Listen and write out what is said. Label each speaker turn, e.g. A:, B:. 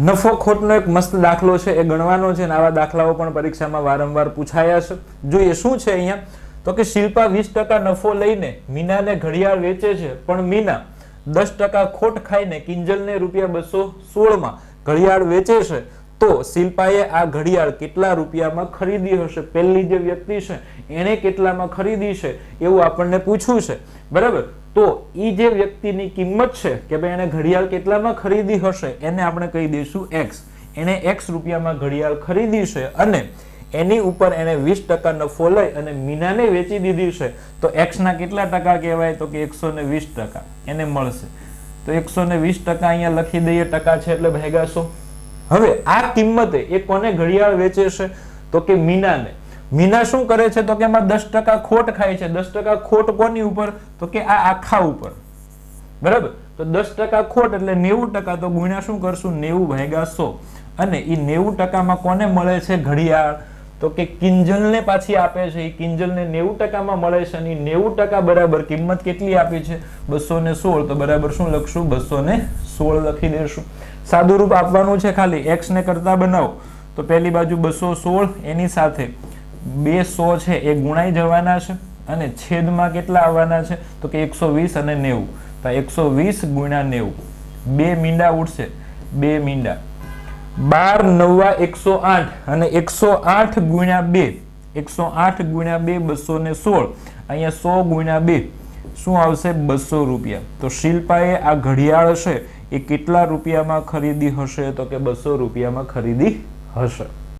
A: નફો ખોટનો એક મસ્ત દાખલો છે, એ ગણવાનો છે અને આવા દાખલાઓ પણ પરીક્ષામાં વારંવાર પૂછાયા છે. જોઈએ શું છે અહીંયા? તો કે શિલ્પા વીસ ટકા નફો લઈને મીનાને ઘડિયાળ વેચે છે, પણ મીના દસ ટકા ખોટ ખાઈને કિંજલને રૂપિયા બસો સોળમાં ઘડિયાળ વેચે છે. તો શિલ્પાએ આ ઘડિયાળ કેટલા રૂપિયામાં ખરીદી હશે? પહેલી જે વ્યક્તિ છે, એણે કેટલામાં ખરીદી છે? એવું આપણને પૂછ્યું છે. બરાબર? તો એ જે વ્યક્તિની કિંમત છે કે ભાઈ એને ઘડિયાળ કેટલામાં ખરીદી હશે, એને આપણે કહી દઈશું એક્સ એને એક્સ રૂપિયામાં ઘડિયાળ ખરીદી છે અને એની ઉપર એને વીસ ટકા નફો લઈ અને મીનાને વેચી દીધી છે, તો એક્સના કેટલા ટકા કહેવાય? તો કે એકસો ને વીસ ટકા એને મળશે. તો એકસો ને વીસ ટકા અહીંયા લખી દઈએ, ટકા છે એટલે ભેગાશો હવે આ કિંમતે એ કોને ઘડિયાળ વેચે છે? તો કે મીનાને. મીના શું કરે છે તો કે એમાં દસ ટકા ખોટ ખાય છે. દસ ટકા ખોટ કોની ઉપર? તો કે આ આખા ઉપર. બરાબર? તો દસ ટકા ખોટ એટલે નેવું ટકા. તો ગુણ્યા શું કરશું? નેવું ભાગ્યા સો. અને એ નેવું ટકામાં કોને મળે છે? ઘડિયાળ. તો કે કિંજલને પાછી આપે છે. એ કિંજલને નેવું ટકામાં મળે છે અને નેવું ટકા બરાબર કિંમત કેટલી આપી છે? બસો ને સોળ. તો બરાબર શું લખશું? બસો ને સોળ લખી દેશું. સાદું રૂપ આપવાનું છે ખાલી. એક્સ ને કરતા બનાવો. તો પહેલી બાજુ બસો સોળ, એની સાથે. બે સો છે એ ગુણાઈ જવાના છે અને છેદમાં કેટલા આવવાના છે? તો કે એકસો વીસ અને નેવું. તો એકસો વીસ ગુણ્યા નેવું. બે મીંડા ઉડશે. બે મીંડા. બાર નવા એકસો આઠ અને એકસો આઠ ગુણ્યા બે. એકસો આઠ ગુણ્યા બે બસો ને સોળ. અહીંયા સો ગુણ્યા બે. શું આવશે? બસો રૂપિયા. તો શિલ્પાએ આ ઘડિયાળ છે એ કેટલા રૂપિયામાં ખરીદી હશે? તો કે બસો રૂપિયામાં ખરીદી હશે.